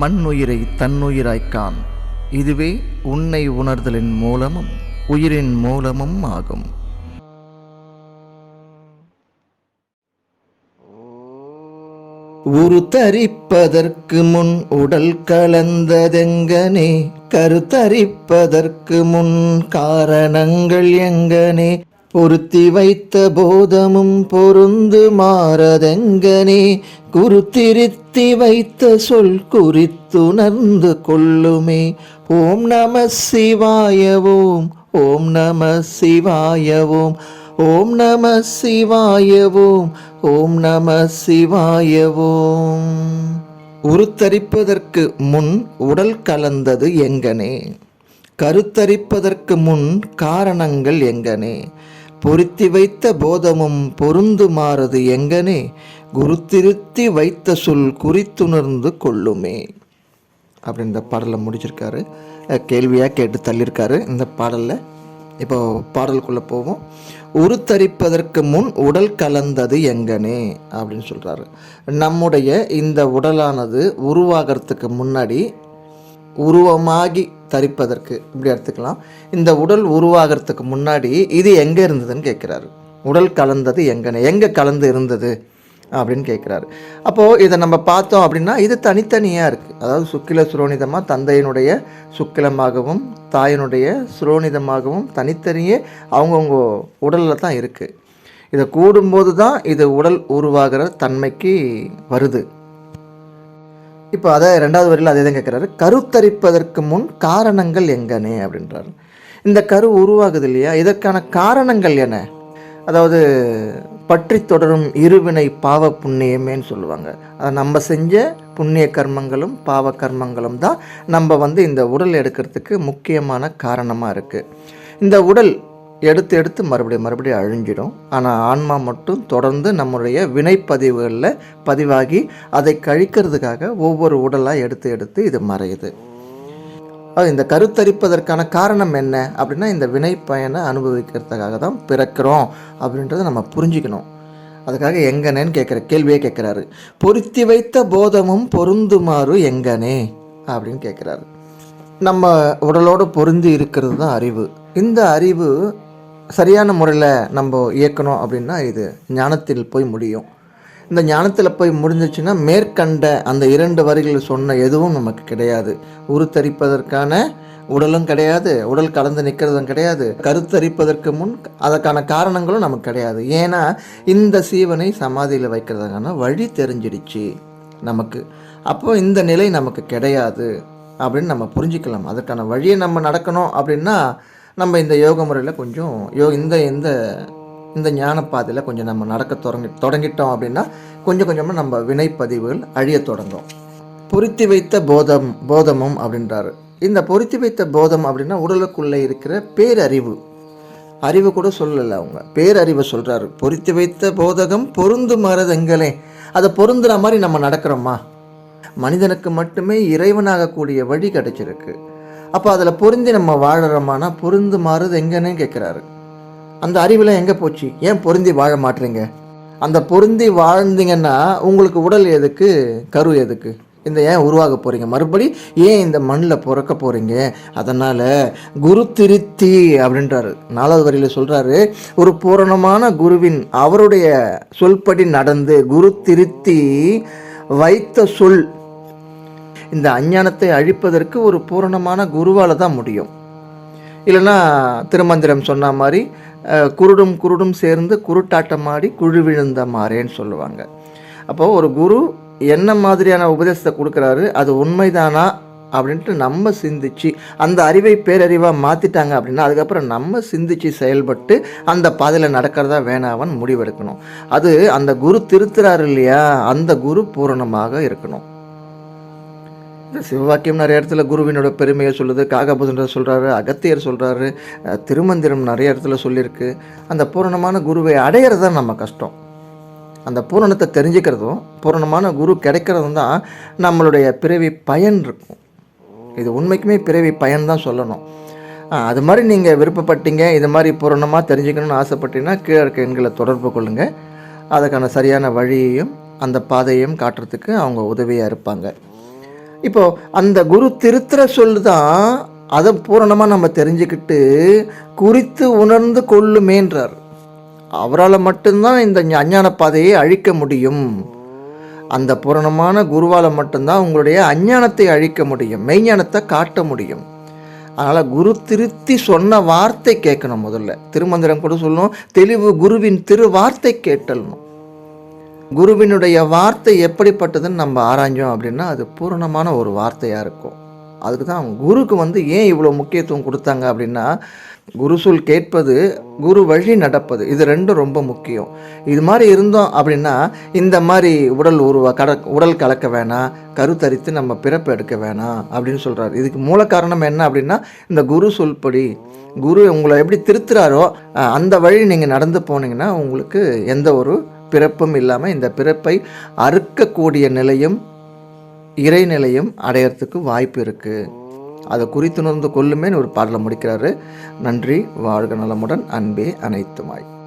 மண்ணுயிரை தன்னுயிராய்க்கான் இதுவே உன்னை உணர்தலின் மூலமும் உயிரின் மூலமும் ஆகும். உருத்தரிப்பதற்கு முன் உடல் கலந்ததெங்கனே? கருத்தரிப்பதற்கு முன் காரணங்கள் எங்கனே? பொருத்தி வைத்த போதமும் பொருந்து மாறதெங்கனே குருத்திருத்தி வைத்த சொல் குறித்துணர்ந்து கொள்ளுமே. ஓம் நம சிவாய ஓம் ஓம் நம சிவாய ஓம் ஓம் நம சிவாய ஓம் ஓம் நம சிவாய ஓம் உருத்தரிப்பதற்கு முன் உடல் கலந்தது எங்கனே? கருத்தரிப்பதற்கு முன் காரணங்கள் எங்கனே? பொருத்தி வைத்த போதமும் பொருந்துமாறது எங்கனே? குருத்திருத்தி வைத்த சொல் குறித்துணர்ந்து கொள்ளுமே. அப்படின்னு இந்த பாடலை முடிச்சிருக்காரு. கேள்வியாக கேட்டு தள்ளியிருக்காரு இந்த பாடலில். இப்போ பாடலுக்குள்ளே போவோம். உருத்தரிப்பதற்கு முன் உடல் கலந்தது எங்கனே? அப்படின்னு சொல்கிறாரு நம்முடைய இந்த உடலானது உருவாகிறதுக்கு முன்னாடி உருவமாகி தரிப்பதற்கு. இப்படி எடுத்துக்கலாம். இந்த உடல் உருவாகிறதுக்கு முன்னாடி இது எங்கே இருந்ததுன்னு கேட்குறாரு. உடல் கலந்தது எங்கனே? எங்கே கலந்து இருந்தது? அப்படின்னு கேட்குறாரு. அப்போது இதை நம்ம பார்த்தோம் அப்படின்னா இது தனித்தனியாக இருக்குது அதாவது சுக்கில சுரோனிதமாக தந்தையினுடைய சுக்கிலமாகவும் தாயினுடைய சுரோனிதமாகவும் தனித்தனியே அவங்கவுங்க உடலில் தான் இருக்குது இதை கூடும்போது தான் இது உடல் உருவாகிற தன்மைக்கு வருது. இப்போ அதை ரெண்டாவது வரியில் அதே தான் கேட்குறாரு. கருத்தரிப்பதற்கு முன் காரணங்கள் எங்கனே அப்படின்றாரு. இந்த கரு உருவாகுது இல்லையா? இதற்கான காரணங்கள் என்ன? அதாவது பற்றி தொடரும் இருவினை பாவ புண்ணியமேன்னு சொல்லுவாங்க. அதை நம்ம செஞ்ச புண்ணிய கர்மங்களும் பாவ கர்மங்களும் தான் நம்ம வந்து இந்த உடல் எடுக்கிறதுக்கு முக்கியமான காரணமாக இருக்குது இந்த உடல் எடுத்து எடுத்து மறுபடியும் மறுபடியும் அழிஞ்சிடும். ஆனால் ஆன்மா மட்டும் தொடர்ந்து நம்முடைய வினைப்பதிவுகளில் பதிவாகி அதை கழிக்கிறதுக்காக ஒவ்வொரு உடலாக எடுத்து எடுத்து இது மறையுது. அது இந்த கருத்தரிப்பதற்கான காரணம் என்ன? அப்படின்னா இந்த வினை பயனை அனுபவிக்கிறதுக்காக தான் பிறக்கிறோம் அப்படின்றத நம்ம புரிஞ்சுக்கணும். அதுக்காக எங்கனேன்னு கேட்குற கேள்வியே கேட்குறாரு பொருத்தி வைத்த போதமும் பொருந்துமாறு எங்கனே? அப்படின்னு கேட்குறாரு நம்ம உடலோடு பொருந்தி இருக்கிறது தான் அறிவு. இந்த அறிவு சரியான முறையில் நம்ம இயக்கணும் அப்படின்னா இது ஞானத்தில் போய் முடியும். இந்த ஞானத்தில் போய் முடிஞ்சிச்சுன்னா மேற்கண்ட அந்த இரண்டு வரிகள் சொன்ன எதுவும் நமக்கு கிடையாது. உருத்தரிப்பதற்கான உடலும் கிடையாது உடல் கலந்து நிற்கிறதும் கிடையாது கருத்தரிப்பதற்கு முன் அதற்கான காரணங்களும் நமக்கு கிடையாது. ஏன்னா இந்த சீவனை சமாதியில் வைக்கிறதுக்கான வழி தெரிஞ்சிடுச்சு நமக்கு. அப்போ இந்த நிலை நமக்கு கிடையாது அப்படின்னு நம்ம புரிஞ்சுக்கலாம். அதற்கான வழியை நம்ம நடக்கணும் அப்படின்னா நம்ம இந்த யோக முறையில் கொஞ்சம் யோ இந்த இந்த இந்த ஞானப்பாதையில் கொஞ்சம் நம்ம நடக்க தொடங்கி தொடங்கிட்டோம் அப்படின்னா கொஞ்சம் கொஞ்சமாக நம்ம வினைப்பதிவுகள் அழியத் தொடங்கும். பொருத்தி வைத்த போதம் போதமும் அப்படின்றாரு. இந்த பொருத்தி வைத்த போதம் அப்படின்னா உடலுக்குள்ளே இருக்கிற பேரறிவு. அறிவு கூட சொல்லலை அவங்க. பேரறிவை சொல்கிறாரு பொருத்தி வைத்த போதகம் பொருந்து மரதெங்களே அதை பொருந்துற மாதிரி நம்ம நடக்கிறோமா? மனிதனுக்கு மட்டுமே இறைவனாகக்கூடிய வழி கிடைச்சிருக்கு. அப்போ அதில் பொருந்தி நம்ம வாழறோமானா பொருந்து மாறுது எங்கன்னு கேட்குறாரு அந்த அறிவில் எங்கே போச்சு? ஏன் பொருந்தி வாழ மாட்டீங்க அந்த பொருந்தி வாழ்ந்தீங்கன்னா உங்களுக்கு உடல் எதுக்கு? கரு எதுக்கு? இந்த ஏன் உருவாக போகிறீங்க மறுபடி ஏன் இந்த மண்ணில் பிறக்க போகிறீங்க அதனால் குரு திருத்தி அப்படின்றாரு. நாலாவது வரியில் சொல்கிறாரு ஒரு பூரணமான குருவின் அவருடைய சொல்படி நடந்து குரு திருத்தி வைத்த சொல் இந்த அஞ்ஞானத்தை அழிப்பதற்கு ஒரு பூரணமான குருவால் தான் முடியும். இல்லைன்னா திருமந்திரம் சொன்ன மாதிரி குருடும் குருடும் சேர்ந்து குருட்டாட்டம் ஆடி குழு விழுந்த மாறேன்னு சொல்லுவாங்க. அப்போது ஒரு குரு என்ன மாதிரியான உபதேசத்தை கொடுக்குறாரு அது உண்மைதானா அப்படின்ட்டு நம்ம சிந்திச்சு அந்த அறிவை பேரறிவாக மாற்றிட்டாங்க அப்படின்னா அதுக்கப்புறம் நம்ம சிந்திச்சு செயல்பட்டு அந்த பாதையில் நடக்கிறதா வேணாவன் முடிவெடுக்கணும். அது அந்த குரு திருத்துறாரு இல்லையா அந்த குரு பூரணமாக இருக்கணும். இந்த சிவவாக்கியம் நிறைய இடத்துல குருவினோட பெருமையை சொல்லுது காகபுதன்றது சொல்கிறாரு அகத்தியர் சொல்கிறாரு திருமந்திரம் நிறைய இடத்துல சொல்லியிருக்கு. அந்த பூரணமான குருவை அடையிறது தான் நம்ம கஷ்டம். அந்த பூரணத்தை தெரிஞ்சுக்கிறதும் பூரணமான குரு கிடைக்கிறதும் தான் நம்மளுடைய பிறவி பயன் இருக்கும். இது உண்மைக்குமே பிறவி பயன் தான் சொல்லணும். அது மாதிரி நீங்கள் விருப்பப்பட்டீங்க இது மாதிரி பூரணமாக தெரிஞ்சுக்கணும்னு ஆசைப்பட்டீங்கன்னா கீழே இருக்க எண்களை தொடர்பு கொள்ளுங்கள் அதுக்கான சரியான வழியையும் அந்த பாதையையும் காட்டுறதுக்கு அவங்க உதவியாக இருப்பாங்க. இப்போது அந்த குரு திருத்துற சொல்லு தான் அதை பூரணமாக நம்ம தெரிஞ்சுக்கிட்டு குறித்து உணர்ந்து கொள்ளுமேன்றார். அவரால் மட்டும்தான் இந்த அஞ்ஞான பாதையை அழிக்க முடியும். அந்த பூரணமான குருவால் மட்டும்தான் உங்களுடைய அஞ்ஞானத்தை அழிக்க முடியும் மெய்ஞானத்தை காட்ட முடியும். அதனால் குரு திருத்தி சொன்ன வார்த்தை கேட்கணும் முதல்ல. திருமந்திரம் கூட சொல்லணும் தெளிவு குருவின் திரு வார்த்தை கேட்டல்ணும். குருவினுடைய வார்த்தை எப்படிப்பட்டதுன்னு நம்ம ஆராய்ஞ்சோம் அப்படின்னா அது பூரணமான ஒரு வார்த்தையாக இருக்கும். அதுக்கு தான் குருக்கு வந்து ஏன் இவ்வளோ முக்கியத்துவம் கொடுத்தாங்க அப்படின்னா குரு சொல் கேட்பது குரு வழி நடப்பது இது ரெண்டும் ரொம்ப முக்கியம். இது மாதிரி இருந்தோம் அப்படின்னா இந்த மாதிரி உடல் உருவ கட உடல் கலக்க வேணாம் கருத்தரித்து நம்ம பிறப்பு எடுக்க வேணாம் அப்படின்னு சொல்கிறாரு இதுக்கு மூல காரணம் என்ன அப்படின்னா இந்த குரு சொல்படி. குரு உங்களை எப்படி திருத்துறாரோ அந்த வழி நீங்கள் நடந்து போனீங்கன்னா உங்களுக்கு எந்த ஒரு பிறப்பும் இல்லாமல் இந்த பிறப்பை அறுக்கக்கூடிய நிலையும் இறைநிலையும் அடையறதுக்கு வாய்ப்பு இருக்குது அதை குறித்துணர்ந்து கொள்ளுமேன்னு ஒரு பாடலை முடிக்கிறாரு. நன்றி வாழ்க நலமுடன் அன்பே அனைத்துமாய்.